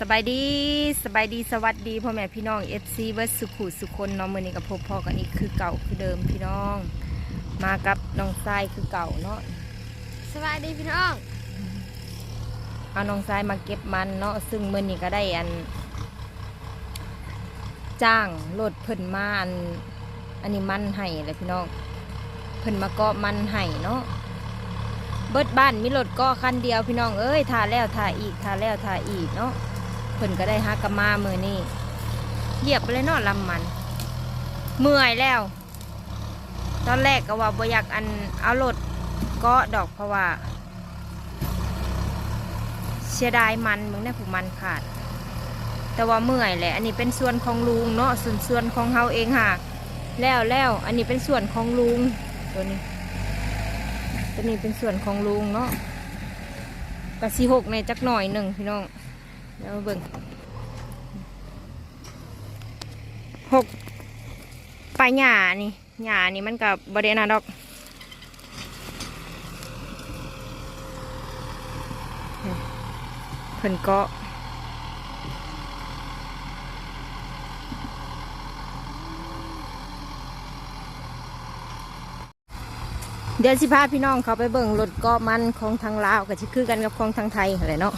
สบายดีสบายดีสวัสดีพ่อแม่พี่น้องเอฟซีเวิร์สุขุสุคนเน้องมือนี้กับพบพ่อกันอีกคือเก่าคือเดิมพี่น้อง มากับน้องทรายคือเก่าเนาะสวัสดีพี่น้องเอาน้องทรายมาเก็บมันเนาะซึ่งมือนี้ก็ได้อัน จ้างรถเพิ่นมาอันอันนี้มันไห้เลยพี่น้องเพิ่นมาเกาะมันไห้เนาะเบิดบ้านมีรถเก็คันเดียวพี่น้องเอ้ยทาแล้วทาอีกทาแล้วทาอีกเนาะ เพิ่นก็ได้ฮักกะมามือนี่เหยียบไปเลยนาะลำมัน เมื่อยแล้ว ตอนแรกก็ว่าบ่อยากอันเอารถกาะดอกเพราะว่า เสียดายมันมึงได้ผูกมันขาด แต่ว่าเมื่อยแหละ อันนี้เป็นส่วนของลุงเนาะส่วนส่วนของเฮาเองค่ะแล้วแล้วอันนี้เป็นส่วนของลุงตัวนี้ ตัวนี้เป็นส่วนของลุงเนาะกระสีหกในจักหน่อยหนึ่งพี่น้อง เดี๋ยวมาเบิ่งหกปลายหญ้านี่หญ้านี่มันกับบริเวณดอกเพิ่นก็เดี๋ยวสิพาพี่น้องเขาไปเบิ่งรถเกาะมันของทางลาวกับชิคือกันกับของทางไทยอะไรเนาะ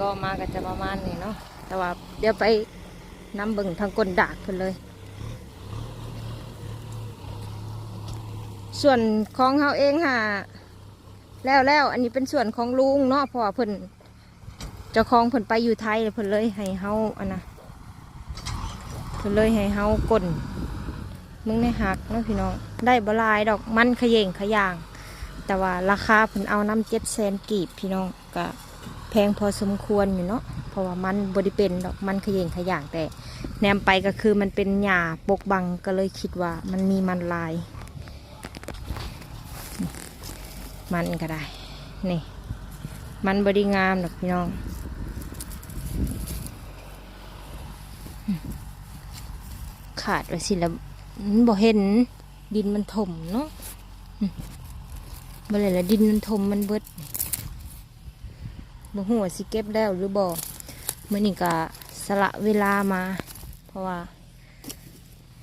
ก็มากันจะประมาณนี้เนาะแต่ว่าเดี๋ยวไปน้ำเบิ่งทางก้นดากเพิ่นเลย ส่วนของเฮาเองค่ะ แล้วแล้วอันนี้เป็นส่วนของลุงเนาะเพราะว่าเพิ่นจ้าของเพิ่นไปอยู่ไทยเพิ่นเลยให้เฮาอันนะเพิ่นเลยให้เฮากลนมึงในหักเนาะพี่น้องได้บลายดอกมันขยงขยาง แต่ว่าราคาเพิ่นเอาน้ำเจ็บแสนกีบพี่น้องก็ แพงพอสมควรอยู่เนาะเพราะว่ามันบริเป็นดอกมันขยงขย่างแต่แนมไปก็คือมันเป็นหญ้าปกบังก็เลยคิดว่ามันมีมันลาย มันก็ได้นี่มันบริงามดอกพี่น้องขาดไว้สิแล้วมันบ่เห็นดินมันถมเนาะอืมบ่เลยละดินมันถมมันเบิด บ่หัวสิเก็บแล้วหรือบ่เมื่อนี้ก็สละเวลามา เพราะว่า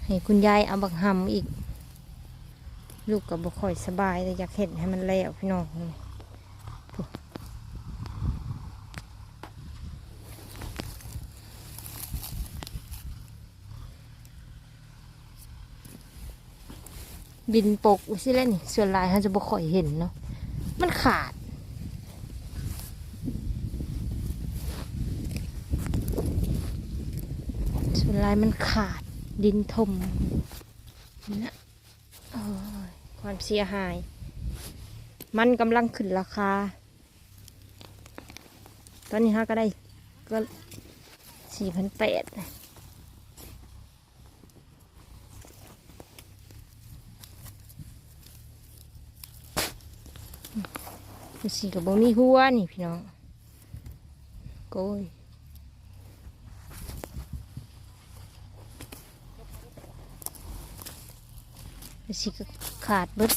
ให้คุณยายเอาบักหำอีก ลูกก็บ่ค่อยสบายแต่อยากเห็นให้มันแล้วพี่น้องนี่ปุ๊ดินปกอุสิเล่นส่วนลายเขาจะบ่ค่อยเห็นเนาะมันขาด ส่วนลายมันขาดดินทมนี่นะความเสียหาย มันกำลังขึ้นราคา ตอนนี้ฮะก็ได้ก็สี่พันแปดสี่กับโบมีหัวนี่พี่น้องโก้ย สี่ก็ขาดบิด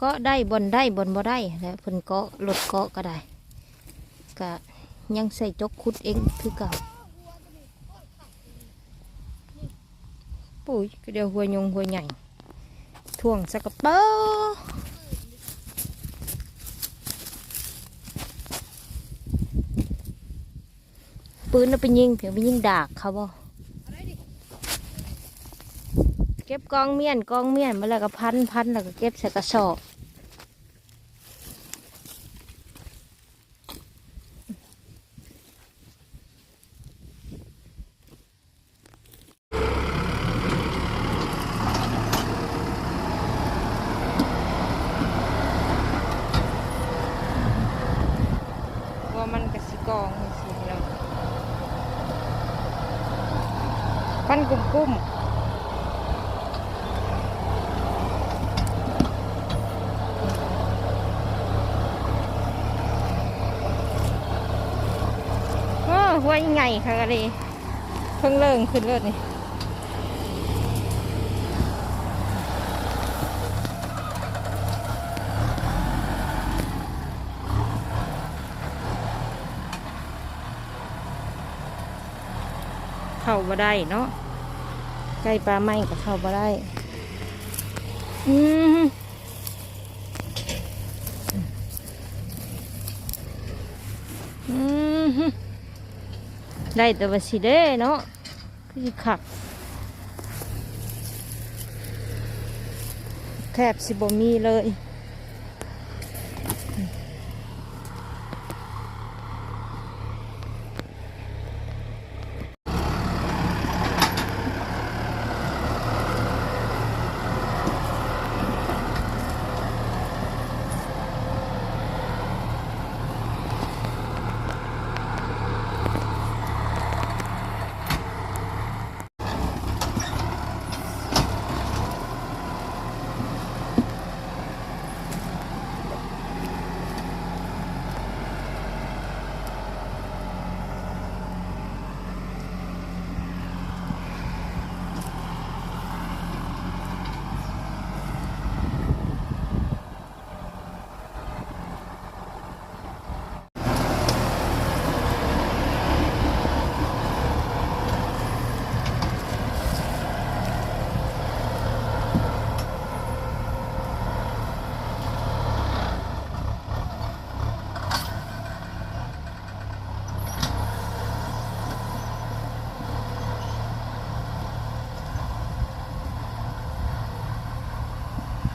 ก็ได้บนได้บนบ่ได้แล้วเพิ่นก็ลดเกาะก็ได้ก็ยังใส่จกคุดเองคือเก่าปุ๋ยก็เดี๋ยวหัวยงหัวใหญ่ท่วงสกกระเป๋าปืนเอาไปยิงเดี๋ยวไปยิงดากเขาบ่เกองเมียนกองเมียนมาแล้วก็พันพันแล้วก็เก็บใส่กระสอบว่ามันกสิกองสิแล้วปั้นกุ้มกุ้ม ว่ายังไงคะกะเลยเพิ่งเริ่มขึ้นเลิศนี่เข้ามาได้เนาะใกล้ปลาไม้ก็เข้ามาได้ อืมอืม ได้แต่ว่าสิเด้เนาะคือขัก แทบสิบ่มีเลย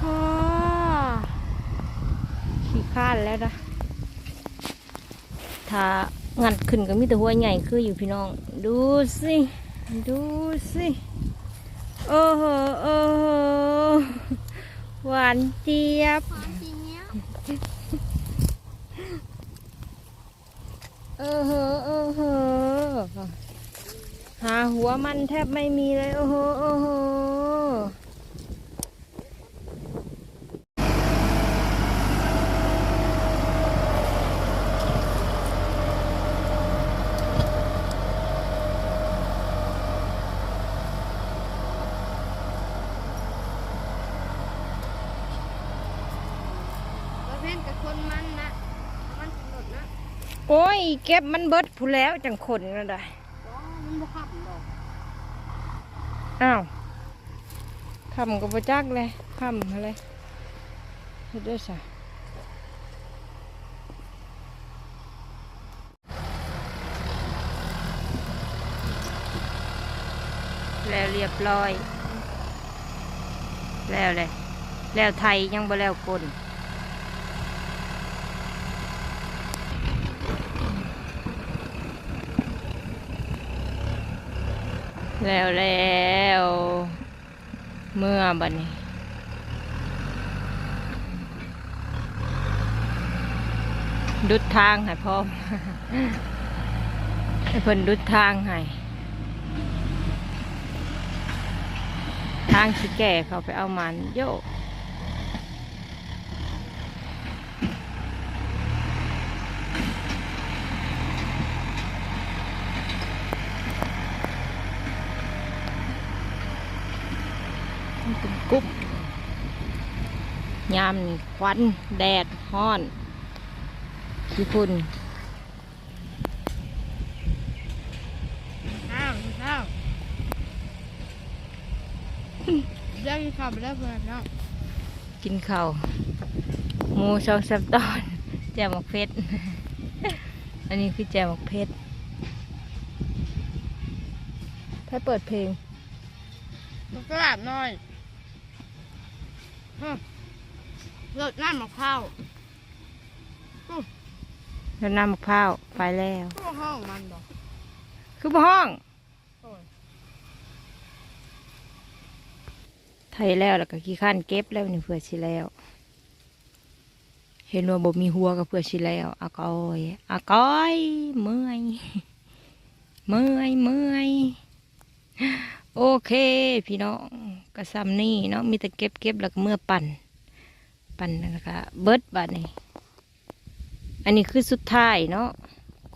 อ้าขี้ข้านแล้วนะถ้างัดขึ้นก็มีแต่หัวใหญ่คืออยู่พี่น้อง ดูสิ ดูสิโอ้โหโอ้โหหวานเจี๊ยบความจริงเนี้ยเออเหอะเออเหอะหาหัวมันแทบไม่มีเลย โอ้โหโอ้โหประเภทกับ คนมันนะ มันสนุดนะโอ้ย เก็บมันเบิดผู้แล้วจังขนก็ได้อ๋อมันบ่ขับดอกอ้าวคำกับประจักเลยคำอะไรเฮ็ดด้วยสะแล้วเรียบร้อย แล้วเลยแล้วไทยยังบ่แล้วกล แล้วแล้วเมื่อบันนี้ดุดทางให้พ่อให้เพิ่นดุดทางให้ทางสิแก่เขาไปเอามันโยก มันเป็นกุ๊บยามนี่ควันแดดฮ้อนขี้ฝุ่นอ้าวอ้าวได้ยินข่าวไปแล้วเพื่อนเนาะกินข้าวหมูสองสามตอน แจ่วหมกเพชรอันนี้คือแจ่วหมกเพชรให้เปิดเพลงมันก็หลาบหน่อยฮึ รสน้ำมะพร้าวแล้วน้ำมะพร้าวไปแล้ว ก็ห้องมันบอกคือบ่ห้อง โอ้ยไทยแล้วแล้วก็ขี้ข้านเก็บแล้วนี่เพื่อสิแล้ว เห็นว่าบ่มีหัวก็เพื่อสิแล้วอากอยอากอยเมื่อย เมื่อยเมื่อย โอเค พี่น้อง ก็ซ้ำนี่เนาะมีแต่เก็บเก็บแล้วก็เมื่อปั่น ปั่นแล้วก็เบิดบาดนี้อันนี้คือสุดท้ายเนาะ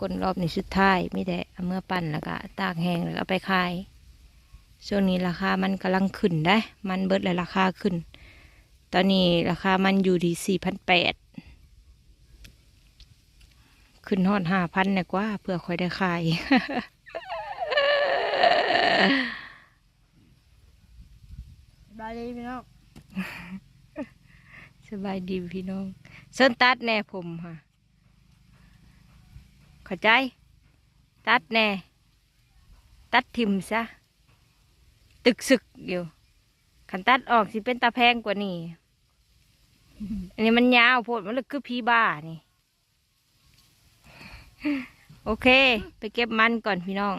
คนรอบนี้สุดท้ายมีแต่เอเมื่อปั่นแล้วก็ตากแห้งแล้วก็ไปขายช่วงนี้ราคามันกำลังขึ้นได้ มันเบิร์ดเลยราคาขึ้น ตอนนี้ราคามันอยู่ที่สี่พันแปดขึ้นฮอดห้าพันเนี่ยกว่าเพื่อคอยได้ขายายดีพี่น้องสบายดีพี่น้องเส้นตัดแน่ผมค่ะเข้าใจ ตัดแน่ ตัดทิมซะ ตึกสึกอยู่ขันตัดออกสิเป็นตาแพงกว่านี่อันนี้มันยาวโพดมันเลยคือพีบ้านี่ โอเค ไปเก็บมันก่อนพี่น้อง